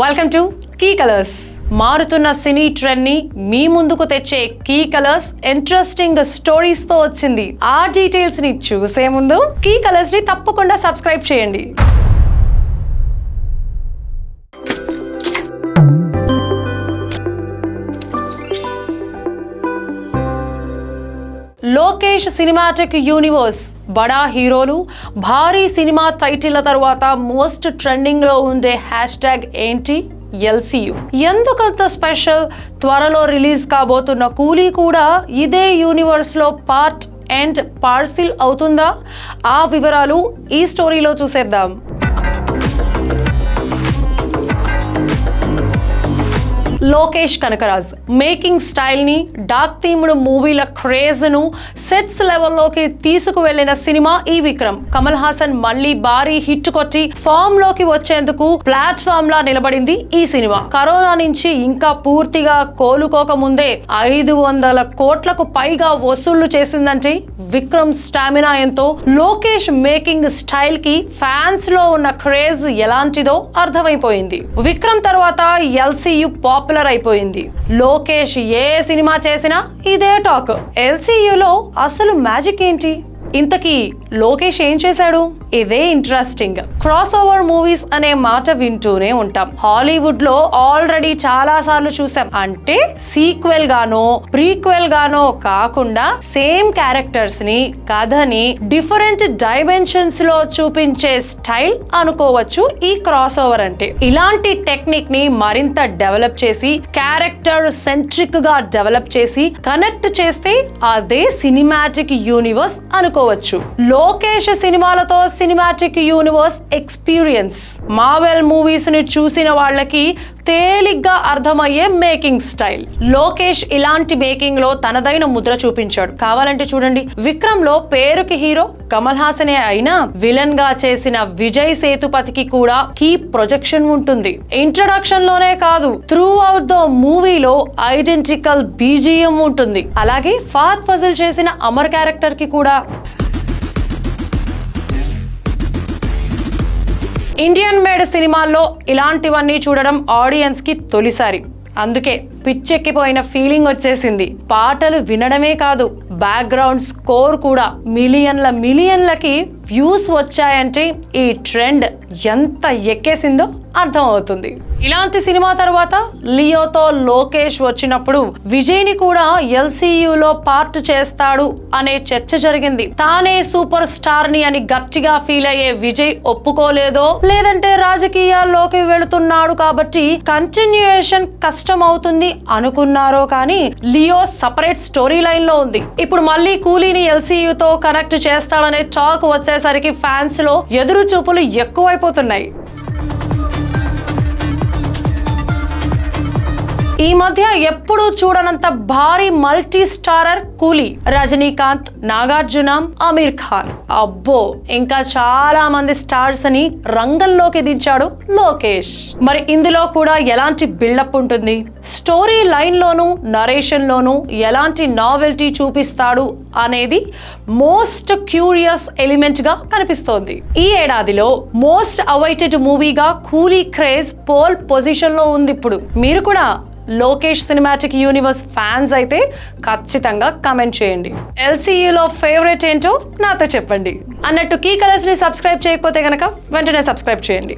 Welcome to key colours మారుతున్న సినీ ట్రెండ్ని మీ ముందుకు తెచ్చే కీ కలర్స్ ఇంట్రెస్టింగ్ స్టోరీస్తో వచ్చింది. ఆ డీటెయిల్స్ని చూసే ముందు కీ కలర్స్ని తప్పకుండా సబ్స్క్రైబ్ చేయండి. లోకేష్ సినిమాటిక్ యూనివర్స్ బడా హీరోలు భారీ సినిమా టైటిల్ల తర్వాత మోస్ట్ ట్రెండింగ్లో ఉండే హ్యాష్ ట్యాగ్ ఏంటి? ఎల్సియు. ఎందుకంత స్పెషల్? త్వరలో రిలీజ్ కాబోతున్న కూలీ కూడా ఇదే యూనివర్స్లో పార్ట్ అండ్ పార్సిల్ అవుతుందా? ఆ వివరాలు ఈ స్టోరీలో చూసేద్దాం. లోకేష్ కనకరాజ్. మేకింగ్ స్టైల్ని డాక్ డార్క్ థీమ్డ్ మూవీల క్రేజ్ను సెట్స్ లెవెల్లోకి తీసుకువెళ్ళిన సినిమా ఈ విక్రమ్. కమల్ హాసన్ మళ్ళీ భారీ హిట్ కొట్టి ఫామ్లోకి వచ్చేందుకు ప్లాట్ఫామ్ లా నిలబడింది ఈ సినిమా. కరోనా నుంచి ఇంకా పూర్తిగా కోలుకోక ముందే ఐదు వందల కోట్లకు పైగా వసూళ్ళు చేసిందంటే విక్రమ్ స్టామినా ఎంతో. లోకేష్ మేకింగ్ స్టైల్కి ఫ్యాన్స్లో ఉన్న క్రేజ్ ఎలాంటిదో అర్థమైపోయింది. విక్రమ్ తర్వాత ఎల్సీయు పాపులర్ అయిపోయింది. లోకేష్ ఏ సినిమా చేసినా ఇదే టాక్. ఎల్సీయూలో అసలు మ్యాజిక్ ఏంటి? ఇంతకీ లోకేష్ ఏం చేశాడు? ఇదే ఇంట్రెస్టింగ్ క్రాస్ ఓవర్ మూవీస్ అనే మాట వింటూనే ఉంటాం. హాలీవుడ్లో ఆల్రెడీ చాలా సార్లు చూసాం. అంటే సీక్వెల్ గానో ప్రీక్వెల్ గానో కాకుండా సేమ్ క్యారెక్టర్స్ని కథని డిఫరెంట్ డైమెన్షన్స్లో చూపించే స్టైల్ అనుకోవచ్చు ఈ క్రాస్ ఓవర్ అంటే. ఇలాంటి టెక్నిక్ని మరింత డెవలప్ చేసి క్యారెక్టర్ సెంట్రిక్గా డెవలప్ చేసి కనెక్ట్ చేస్తే అదే సినిమాటిక్ యూనివర్స్ అనుకో చెప్పుకోవచ్చు. లోకేష్ సినిమాలతో సినిమాటిక్ యూనివర్స్ ఎక్స్పీరియన్స్ మావెల్ మూవీస్ని చూసిన వాళ్ళకి తేలిగ్గా అర్థమయ్యే మేకింగ్ స్టైల్ లోకేష్ ఇలాంటి మేకింగ్లో తనదైన ముద్ర చూపించాడు. కావాలంటే చూడండి. విక్రమ్లో పేరుకి హీరో కమల్ హాసనే అయినా విలన్గా చేసిన విజయ్ సేతుపతికి కూడా కీ ప్రొజెక్షన్ ఉంటుంది. ఇంట్రడక్షన్లోనే కాదు త్రూ అవుట్ ద మూవీలో ఐడెంటికల్ బీజిఎం ఉంటుంది. అలాగే ఫాత్ ఫజల్ చేసిన అమర్ క్యారెక్టర్కి కూడా. ఇండియన్ మేడ్ సినిమాల్లో ఇలాంటివన్నీ చూడడం ఆడియన్స్కి తొలిసారి. అందుకే పిచ్చెక్కిపోయిన ఫీలింగ్ వచ్చేసింది. పాటలు వినడమే కాదు బ్యాక్గ్రౌండ్ స్కోర్ కూడా మిలియన్ల మిలియన్లకి వ్యూస్ వచ్చాయంటే ఈ ట్రెండ్ ఎంత ఎక్కేసిందో అర్థం అవుతుంది ఇలాంటి సినిమా తర్వాత లియోతో లోకేష్ వచ్చినప్పుడు విజయ్ని కూడా ఎల్సీయులో పార్ట్ చేస్తాడు అనే చర్చ జరిగింది. తానే సూపర్ స్టార్ని అని గట్టిగా ఫీల్ అయ్యే విజయ్ ఒప్పుకోలేదో లేదంటే రాజకీయాల్లోకి వెళుతున్నాడు కాబట్టి కంటిన్యూయేషన్ కష్టం అవుతుంది అనుకున్నారో కానీ లియో సపరేట్ స్టోరీ లైన్లో ఉంది. ఇప్పుడు మళ్ళీ కూలీని ఎల్సీయూతో కనెక్ట్ చేస్తాడనే టాక్ వచ్చేసరికి ఫ్యాన్స్లో ఎదురు చూపులు ఎక్కువైపోతున్నాయి. ఈ మధ్య ఎప్పుడూ చూడనంత భారీ మల్టీ స్టారర్ కూలీ. రజనీకాంత్ నాగార్జున అమీర్ ఖాన్. అబ్బో ఇంకా చాలా మంది స్టార్స్ అని రంగంలోకి దించాడు లోకేష్. మరి ఇందులో కూడా ఎలాంటి బిల్డప్ ఉంటుంది? స్టోరీ లైన్ లోను నరేషన్ లోను ఎలాంటి నావెల్టీ చూపిస్తాడు అనేది మోస్ట్ క్యూరియస్ ఎలిమెంట్గా కనిపిస్తోంది. ఈ ఏడాదిలో మోస్ట్ అవైటెడ్ మూవీగా కూలీ క్రేజ్ పోల్ పొజిషన్లో ఉంది ఇప్పుడు. మీరు కూడా లోకేష్ సినిమాటిక్ యూనివర్స్ ఫ్యాన్స్ అయితే ఖచ్చితంగా కమెంట్ చేయండి. ఎల్సీయూలో ఫేవరెట్ ఏంటో నాతో చెప్పండి. అన్నట్టు కీ కలర్స్ని సబ్స్క్రైబ్ చేయకపోతే కనుక వెంటనే సబ్స్క్రైబ్ చేయండి.